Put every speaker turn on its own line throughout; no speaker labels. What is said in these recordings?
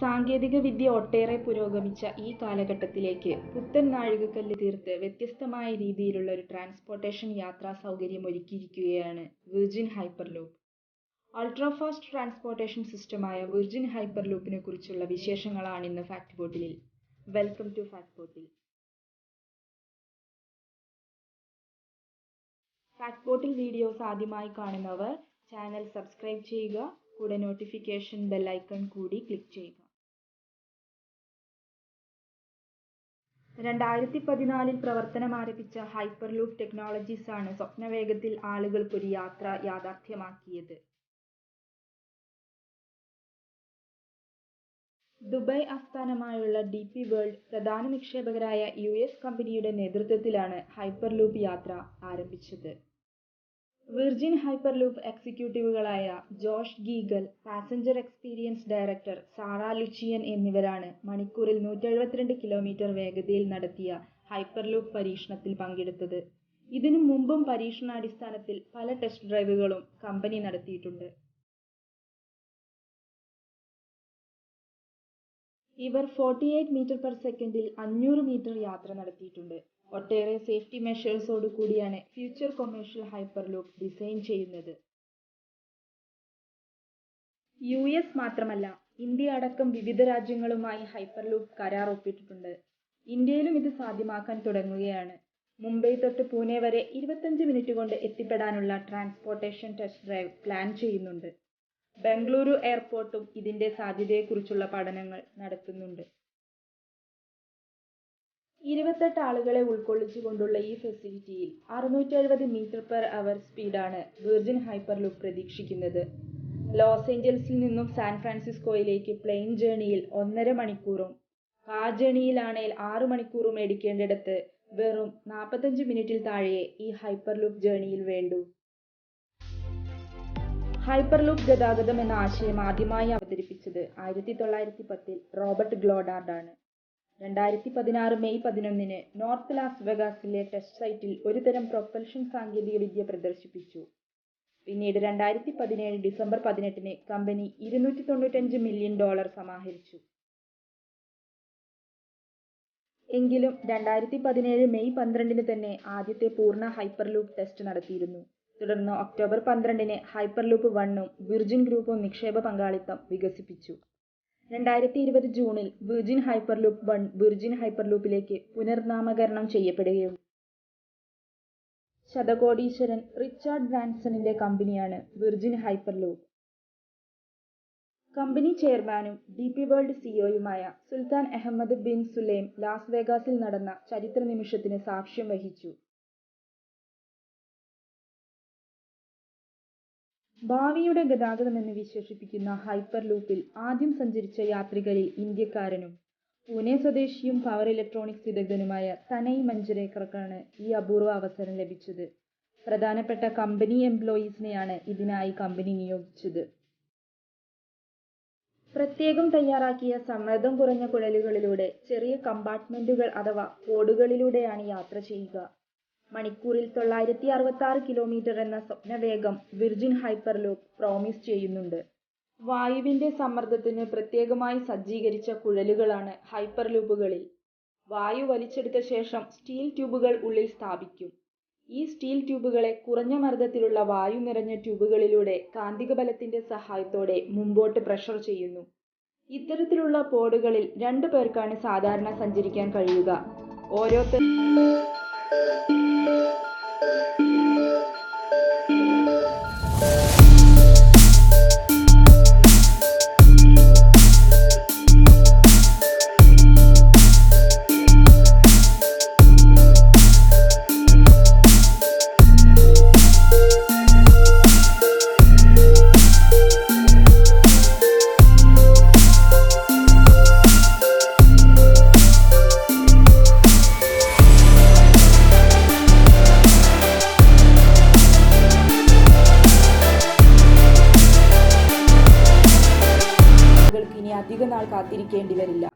സാങ്കേതികവിദ്യ ഒട്ടേറെ പുരോഗമിച്ച ഈ കാലഘട്ടത്തിലേക്ക് പുത്തൻ നാഴികക്കല്ല് തീർത്ത് വ്യത്യസ്തമായ രീതിയിലുള്ള ഒരു ട്രാൻസ്പോർട്ടേഷൻ യാത്രാ സൗകര്യം ഒരുക്കിയിരിക്കുകയാണ് Virgin Hyperloop. Ultra fast transportation സിസ്റ്റമായ Virgin ഹൈപ്പർലൂപ്പിനെ കുറിച്ചുള്ള വിശേഷങ്ങളാണ് ഇന്ന് fact ബോട്ടിലിൽ welcome to Fact Bottle Fact Bottle videos ആദ്യമായി കാണുന്നവർ ചാനൽ സബ്സ്ക്രൈബ് ചെയ്യുക കൂടെ നോട്ടിഫിക്കേഷൻ ബെൽ ഐക്കൺ കൂടി ക്ലിക്ക് ചെയ്യുക. രണ്ടായിരത്തി പതിനാലിൽ പ്രവർത്തനമാരംഭിച്ച ഹൈപ്പർലൂപ്പ് ആണ് സ്വപ്നവേഗത്തിൽ ആളുകൾക്കൊരു യാത്ര യാഥാർത്ഥ്യമാക്കിയത്. ദുബായ് ആസ്ഥാനമായുള്ള ഡി പി വേൾഡ് പ്രധാന നിക്ഷേപകരായ യു എസ് കമ്പനിയുടെ നേതൃത്വത്തിലാണ് ഹൈപ്പർലൂപ്പ് യാത്ര ആരംഭിച്ചത്. Virgin hyperloop എക്സിക്യൂട്ടീവുകളായ Josh Giegel passenger experience director Sara Luchian എന്നിവരാണ് മണിക്കൂറിൽ നൂറ്റെഴുപത്തിരണ്ട് കിലോമീറ്റർ വേഗതയിൽ നടത്തിയ ഹൈപ്പർലൂപ്പ് പരീക്ഷണത്തിൽ പങ്കെടുത്തത്. ഇതിനു മുമ്പും പരീക്ഷണാടിസ്ഥാനത്തിൽ പല ടെസ്റ്റ് ഡ്രൈവുകളും കമ്പനി നടത്തിയിട്ടുണ്ട്. ഇവർ ഫോർട്ടി എയ്റ്റ് മീറ്റർ പെർ സെക്കൻഡിൽ അഞ്ഞൂറ് മീറ്റർ യാത്ര നടത്തിയിട്ടുണ്ട്. ഒട്ടേറെ സേഫ്റ്റി മെഷേഴ്സോടു കൂടിയാണ് ഫ്യൂച്ചർ കൊമേഴ്ഷ്യൽ ഹൈപ്പർലൂപ്പ് ഡിസൈൻ ചെയ്യുന്നത്. യു എസ് മാത്രമല്ല ഇന്ത്യ അടക്കം വിവിധ രാജ്യങ്ങളുമായി ഹൈപ്പർലൂപ്പ് കരാർ ഒപ്പിട്ടിട്ടുണ്ട്. ഇന്ത്യയിലും ഇത് സാധ്യമാക്കാൻ തുടങ്ങുകയാണ്. മുംബൈ തൊട്ട് പൂനെ വരെ ഇരുപത്തഞ്ച് മിനിറ്റ് കൊണ്ട് എത്തിപ്പെടാനുള്ള ട്രാൻസ്പോർട്ടേഷൻ ടെസ്റ്റ് ഡ്രൈവ് പ്ലാൻ ചെയ്യുന്നുണ്ട്. ബംഗളൂരു എയർപോർട്ടും ഇതിന്റെ സാധ്യതയെക്കുറിച്ചുള്ള പഠനങ്ങൾ നടത്തുന്നുണ്ട്. ഇരുപത്തെട്ട് ആളുകളെ ഉൾക്കൊള്ളിച്ചുകൊണ്ടുള്ള ഈ ഫെസിലിറ്റിയിൽ അറുന്നൂറ്റി എഴുപത് മീറ്റർ പെർ അവർ സ്പീഡാണ് വിർജിൻ ഹൈപ്പർലൂപ്പ് പ്രതീക്ഷിക്കുന്നത്. ലോസ് ഏഞ്ചൽസിൽ നിന്നും സാൻ ഫ്രാൻസിസ്കോയിലേക്ക് പ്ലെയിൻ ജേണിയിൽ ഒന്നര മണിക്കൂറും കാർ ജേണിയിലാണേൽ ആറു മണിക്കൂറും എടുക്കേണ്ടിടത്ത് വെറും നാൽപ്പത്തഞ്ച് മിനിറ്റിൽ താഴെ ഈ ഹൈപ്പർലൂപ്പ് ജേണിയിൽ വേണ്ടൂ. ഹൈപ്പർലൂപ്പ് ഗതാഗതം എന്ന ആശയം ആദ്യമായി അവതരിപ്പിച്ചത് ആയിരത്തി തൊള്ളായിരത്തി പത്തിൽ റോബർട്ട് ഗ്ലോഡാർഡാണ്. രണ്ടായിരത്തി പതിനാറ് മെയ് പതിനൊന്നിന് നോർത്ത് ലാസ് വെഗാസിലെ ടെസ്റ്റ് സൈറ്റിൽ ഒരുതരം പ്രൊപ്പൽഷൻ സാങ്കേതികവിദ്യ പ്രദർശിപ്പിച്ചു. പിന്നീട് രണ്ടായിരത്തി പതിനേഴ് ഡിസംബർ പതിനെട്ടിന് കമ്പനി ഇരുന്നൂറ്റി തൊണ്ണൂറ്റഞ്ച് മില്യൺ ഡോളർ സമാഹരിച്ചു. എങ്കിലും രണ്ടായിരത്തി പതിനേഴ് മെയ് പന്ത്രണ്ടിന് തന്നെ ആദ്യത്തെ പൂർണ ഹൈപ്പർലൂപ്പ് ടെസ്റ്റ് നടത്തിയിരുന്നു. തുടർന്ന് ഒക്ടോബർ പന്ത്രണ്ടിന് ഹൈപ്പർലൂപ്പ് വണ്ണും വിർജിൻ ഗ്രൂപ്പും നിക്ഷേപ പങ്കാളിത്തം വികസിപ്പിച്ചു. രണ്ടായിരത്തി ഇരുപത് ജൂണിൽ വിർജിൻ ഹൈപ്പർലൂപ്പ് വൺ വിർജിൻ ഹൈപ്പർലൂപ്പിലേക്ക് പുനർനാമകരണം ചെയ്യപ്പെടുകയും ശതകോടീശ്വരൻ റിച്ചാർഡ് ബ്രാൻസണിന്റെ കമ്പനിയാണ് വിർജിൻ ഹൈപ്പർലൂപ്പ് കമ്പനി ചെയർമാനും D P world സിഇഒയുമായ Sultan Ahmed bin Sulayem Las വേഗാസിൽ നടന്ന ചരിത്ര നിമിഷത്തിന് സാക്ഷ്യം വഹിച്ചു. ഭാവിയുടെ ഗതാഗതമെന്ന് വിശേഷിപ്പിക്കുന്ന ഹൈപ്പർ ലൂപ്പിൽ ആദ്യം സഞ്ചരിച്ച യാത്രികരിൽ ഇന്ത്യക്കാരനും പൂനെ സ്വദേശിയും പവർ ഇലക്ട്രോണിക്സ് വിദഗ്ധനുമായ തനയ് മഞ്ചരേക്കർക്കാണ് ഈ അപൂർവ അവസരം ലഭിച്ചത്. പ്രധാനപ്പെട്ട കമ്പനി എംപ്ലോയീസിനെയാണ് ഇതിനായി കമ്പനി നിയോഗിച്ചത്. പ്രത്യേകം തയ്യാറാക്കിയ സമ്മർദ്ദം കുറഞ്ഞ കുഴലുകളിലൂടെ ചെറിയ കമ്പാർട്ട്മെന്റുകൾ അഥവാ കോഡുകളിലൂടെയാണ് യാത്ര ചെയ്യുക. മണിക്കൂറിൽ തൊള്ളായിരത്തി അറുപത്തി ആറ് കിലോമീറ്റർ എന്ന സ്വപ്നവേഗം വിർജിൻ ഹൈപ്പർലൂപ്പ് പ്രോമിസ് ചെയ്യുന്നുണ്ട്. വായുവിന്റെ സമ്മർദ്ദത്തിന് പ്രത്യേകമായി സജ്ജീകരിച്ച കുഴലുകളാണ് ഹൈപ്പർലൂപ്പുകളിൽ. വായു വലിച്ചെടുത്ത ശേഷം സ്റ്റീൽ ട്യൂബുകൾ ഉള്ളിൽ സ്ഥാപിക്കും. ഈ സ്റ്റീൽ ട്യൂബുകളെ കുറഞ്ഞ മർദ്ദത്തിലുള്ള വായു നിറഞ്ഞ ട്യൂബുകളിലൂടെ കാന്തിക ബലത്തിന്റെ സഹായത്തോടെ മുമ്പോട്ട് പ്രഷർ ചെയ്യുന്നു. ഇത്തരത്തിലുള്ള പോഡുകളിൽ രണ്ടു പേർക്കാണ് സാധാരണ സഞ്ചരിക്കാൻ കഴിയുക. ഓരോരുത്തർ Música ഇനി അധിക നാൾ കാത്തിരിക്കേണ്ടി വരില്ല.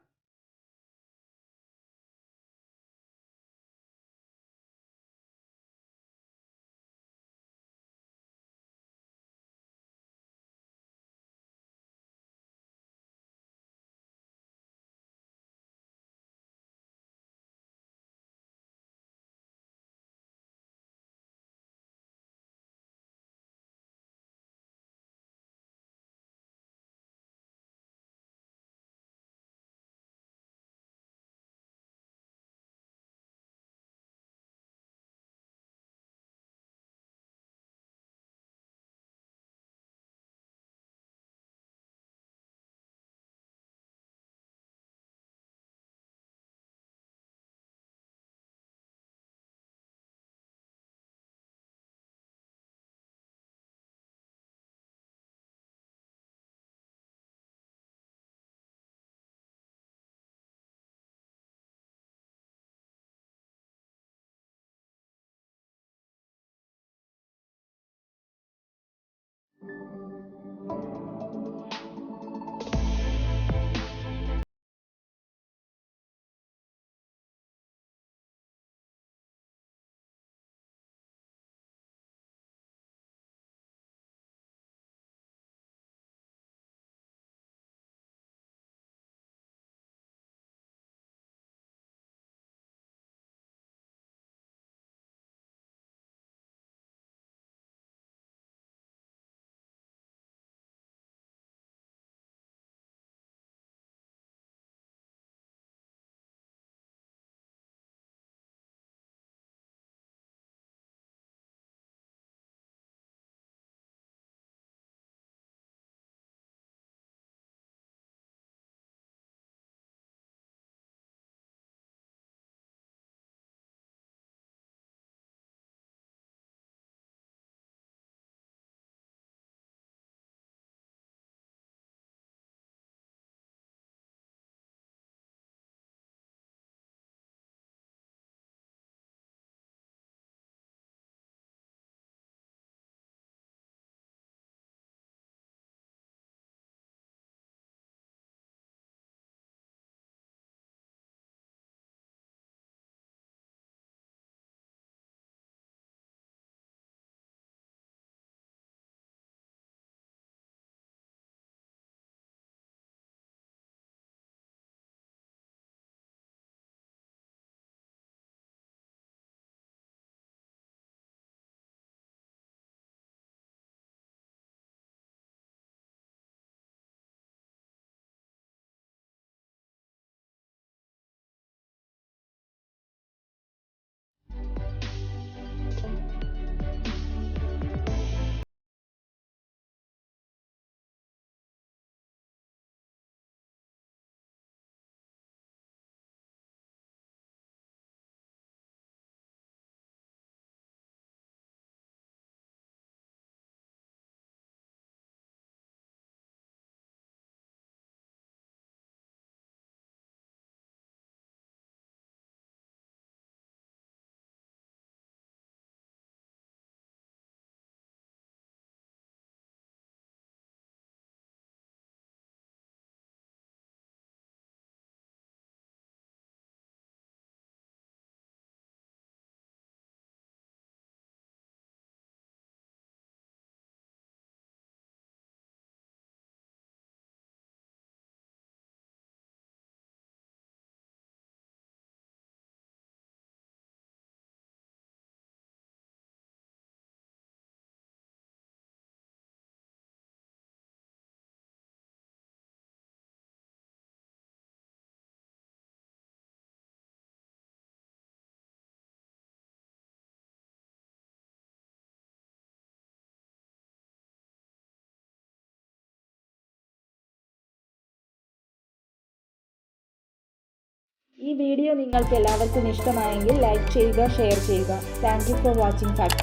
ഈ വീഡിയോ നിങ്ങൾക്ക് എല്ലാവർക്കും ഇഷ്ടമായെങ്കിൽ ലൈക്ക് ചെയ്യുക ഷെയർ ചെയ്യുക. Thank you for watching fact